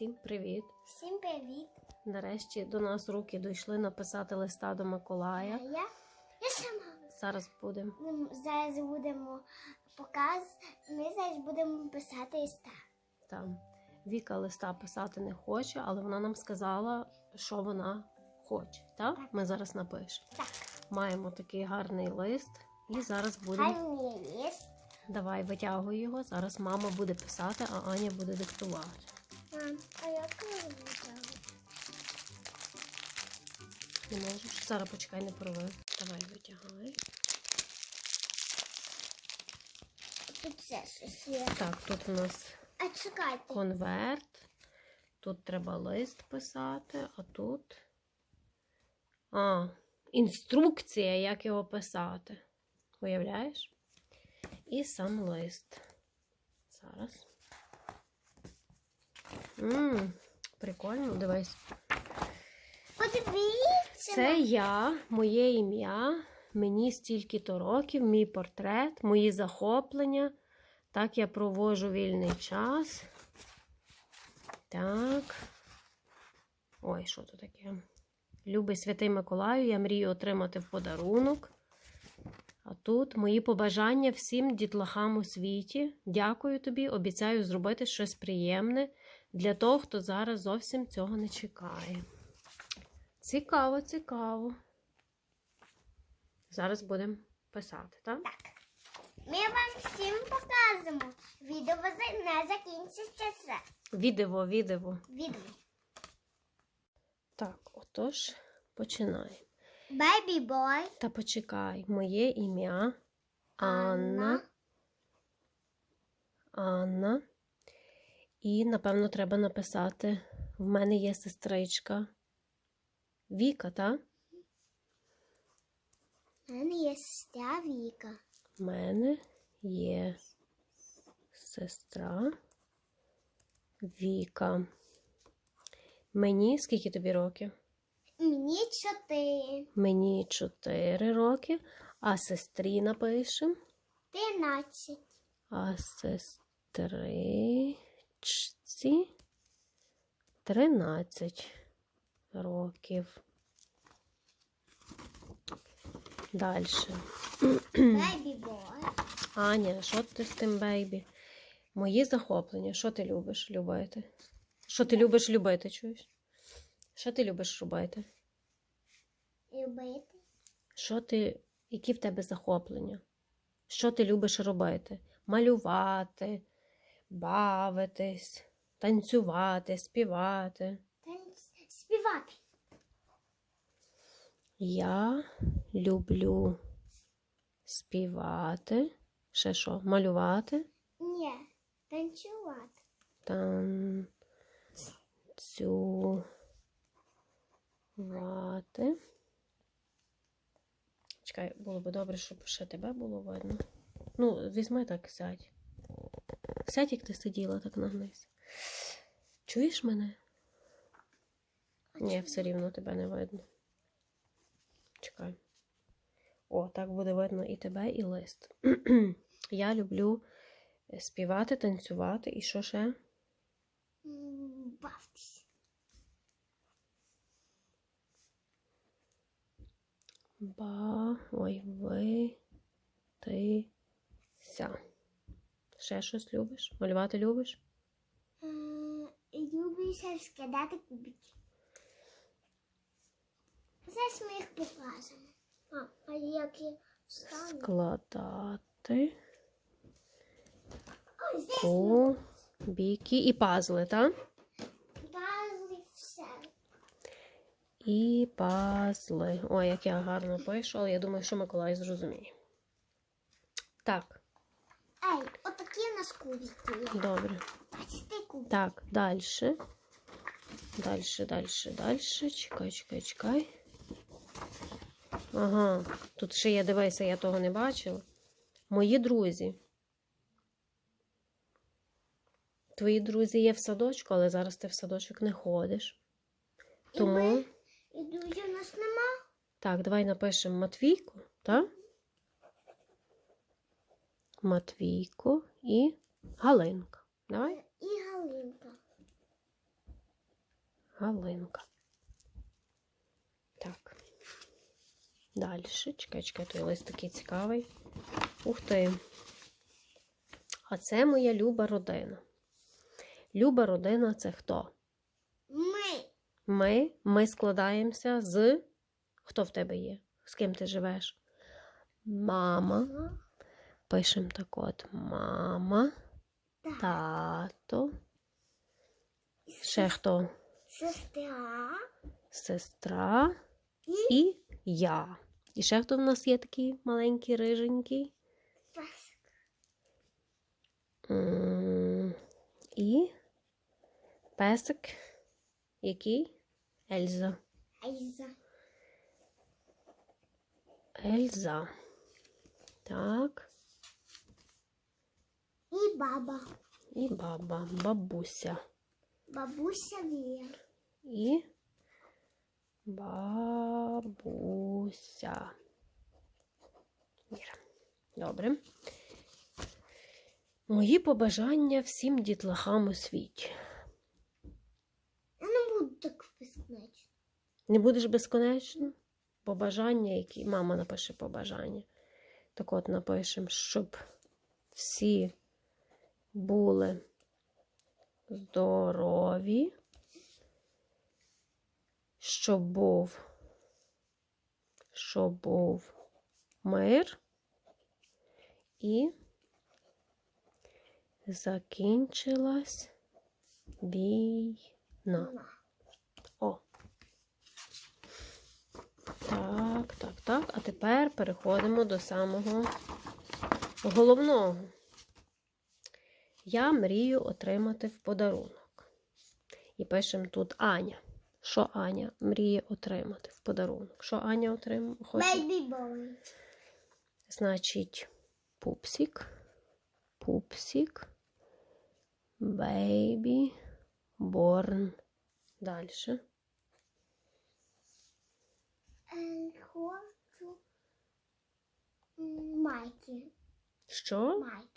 Всім привіт! Всім привіт! Нарешті до нас руки дійшли написати листа до Миколая. я, я сама. Зараз будемо. Зараз будемо показ. Ми зараз будемо писати листа. Там. Віка листа писати не хоче, але вона нам сказала, що вона хоче. Так? Так. Ми зараз напишемо. Так, Маємо такий гарний лист, і зараз будемо. мені лист. Давай витягуй його. Зараз мама буде писати, а Аня буде диктувати. Мам, а як витягувати? Не можеш? Зараз почекай, не порви. Давай витягай. Тут це щось є. Так, тут у нас А чекайте. конверт. Тут треба лист писати, а тут. А, інструкція, як його писати. Уявляєш? І сам лист. Зараз. Мм, прикольно, дивись. Подивіться. Це я, моє ім'я, мені стільки-то років, мій портрет, мої захоплення. Так я проводжу вільний час. Так. Ой, що тут таке? Любий святий Миколаю, я мрію отримати в подарунок. А тут мої побажання всім дітлахам у світі. Дякую тобі, обіцяю зробити щось приємне для того, хто зараз зовсім цього не чекає. Цікаво, цікаво. Зараз будемо писати, так? Так. Ми вам всім покажемо. Відео не закінчиться все. Відео, відео. Відео. Так, отож, починаємо. Baby boy. Та почекай, моє ім'я Анна. Анна. І, напевно, треба написати: в мене є сестричка Віка, так? У мене є сестра Віка. В мене є сестра Віка. Мені скільки тобі років? Мені чотири. Мені 4 роки, а сестрі напишемо. Тринадцять. А сестричці 13 років. Далі. Аня, що ти з тим бейбі? Мої захоплення. Що ти любиш любити? Що ти любиш любити, чуєш? Що ти любиш робити? Любити. Що ти, які в тебе захоплення? Що ти любиш робити? Малювати, бавитись, танцювати, співати. Танць- Співати. Я люблю співати. Ще що? Малювати, Ні. Танцювати. танцювати. Чекай, було б добре, щоб ще тебе було видно. Ну, візьми так, сядь. Сядь, як ти сиділа, так нагнись. Чуєш мене? Ні, все рівно тебе не видно. Чекай. О, так буде видно і тебе, і лист. Я люблю е, співати, танцювати і що ще? Бавтесь. Ба. Ой, ви. Ти. Ся. Ще щось любиш? Малювати любиш? Люблю ще скидати кубики. Зараз ми їх покажемо. А, а як я встану? Складати здесь кубики і пазли, так? базли все. І пазли. Ой, як я гарно пишу, але я думаю, що Миколай зрозуміє. Так, Ей, у нас кубики є. добре. Бачите кубики? Так, далі. Далі, далі, далі. Чекай, чекай, чекай. Ага, тут ще є, дивися, я того не бачила. Мої друзі. Твої друзі є в садочку, але зараз ти в садочок не ходиш. І Тому. ми- І друзів у нас нема. Так, давай напишемо Матвійку, так? Матвійко і Галинка. Давай. І Галинка. Галинка. Так. Далі. Чекай, чекай, той лист такий цікавий. Ух ти. А це моя люба родина. Люба родина це хто? Ми. Ми, ми складаємося з. Хто в тебе є? З ким ти живеш? Мама. Пишемо так от. Мама, тато. Ще хто? Сестра. Сестра І я. І ще хто в нас є такий маленький, риженький? песик. І песик. Який? Ельза. Айза. Ельза. Так. І баба. І баба, бабуся. Бабуся Віра. І бабуся. Віра. Добре. Мої побажання всім дітлахам у світі. Я не буду так безконечно. Не будеш безконечно? Побажання, які мама напише побажання. Так от напишемо, щоб всі були здорові, щоб був, щоб був мир і закінчилась війна. О. Так, так, так. А тепер переходимо до самого головного. Я мрію отримати в подарунок. І пишемо тут Аня. Що Аня мріє отримати в подарунок? Що Аня? Хоче? Бейбі. Значить, пупсик, пупсик, бейбі, борн. Далі. Майки. Що? Майки.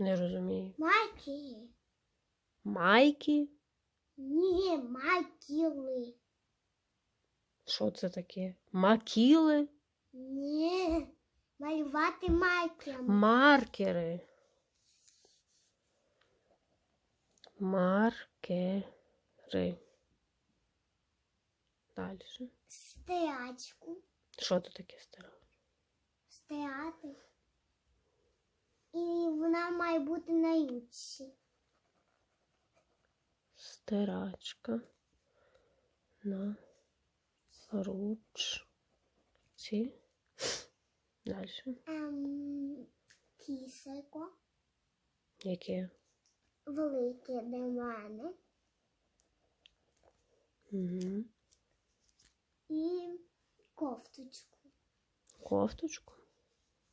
Не розумію. Майки. Майки? Ні, майкіли. Що це таке? Макіли? Ні. Малювати майки. Маркери. Маркери. Далі. Стирачку. Що це таке стара? Стирати. І вона має бути на ручці. Стирачка на ручці. Далі. Ем, кіселко. Яке? Велике для мене. Угу. І кофточку. Кофточку.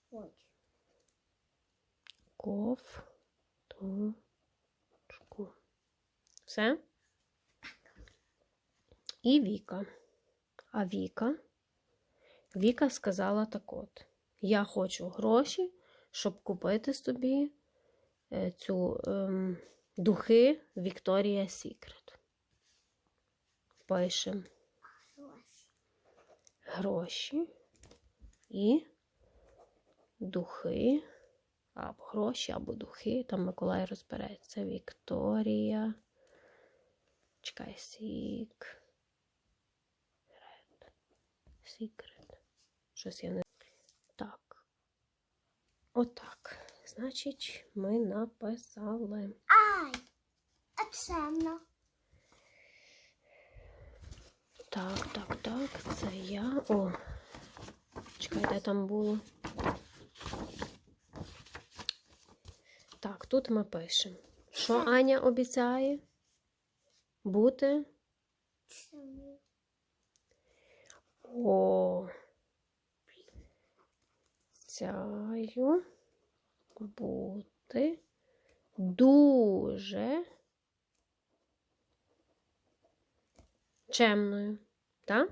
Хочу. Кофточку. Все? І Віка. А Віка. Віка сказала так от: я хочу гроші, щоб купити собі е, цю ем, духи Victoria's Secret. Пишемо гроші і духи, або гроші, або духи. Там Миколай розбереться. Вікторія. Чекай, сік. Секрет. Щось я не. Так. Отак. Значить, ми написали. Ай! А. Так, так, так, це я. О. Чекай, де там було. Так, тут ми пишемо. Що Аня обіцяє? Бути о. Цяю бути дуже чемною. Так?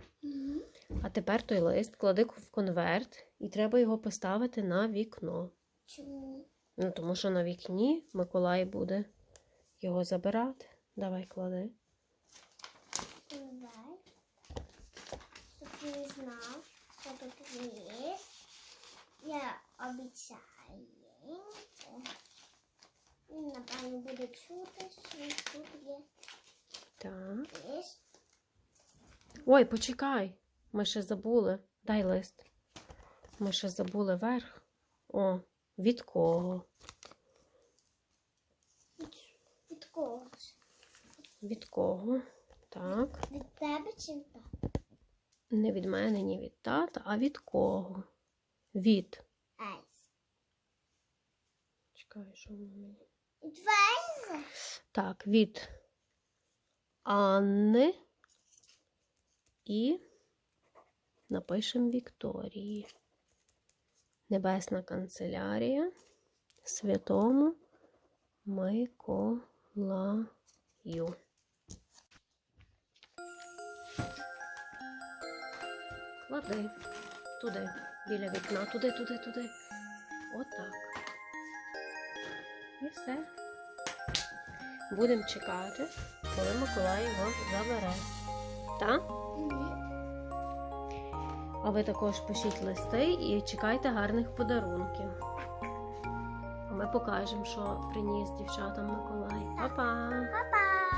А тепер той лист клади в конверт, і треба його поставити на вікно. Чому? Ну, тому що на вікні Миколай буде його забирати. Давай клади. Щоб ти знав, що тут є. Я обіцяю. Він, напевно, буде чути, що тут є. Так. Є. Ой, почекай. Ми ще забули. Дай лист. Ми ще забули верх. О, від кого? Від, кого? Від кого? Так. Від тебе чи від тата? Не від мене, ні від тата, а від кого? Від. Айс. Чекай, що воно мені. Від Вайза? Так, від Анни і напишемо Вікторії. Небесна канцелярія Святому Миколаю. Клади туди, біля вікна, туди, туди, туди. Отак. І все. Будемо чекати, коли Миколай його забере. Так? А ви також пишіть листи і чекайте гарних подарунків. А ми покажемо, що приніс дівчатам Миколай. Па-па! Па-па!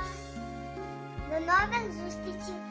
До нових зустрічей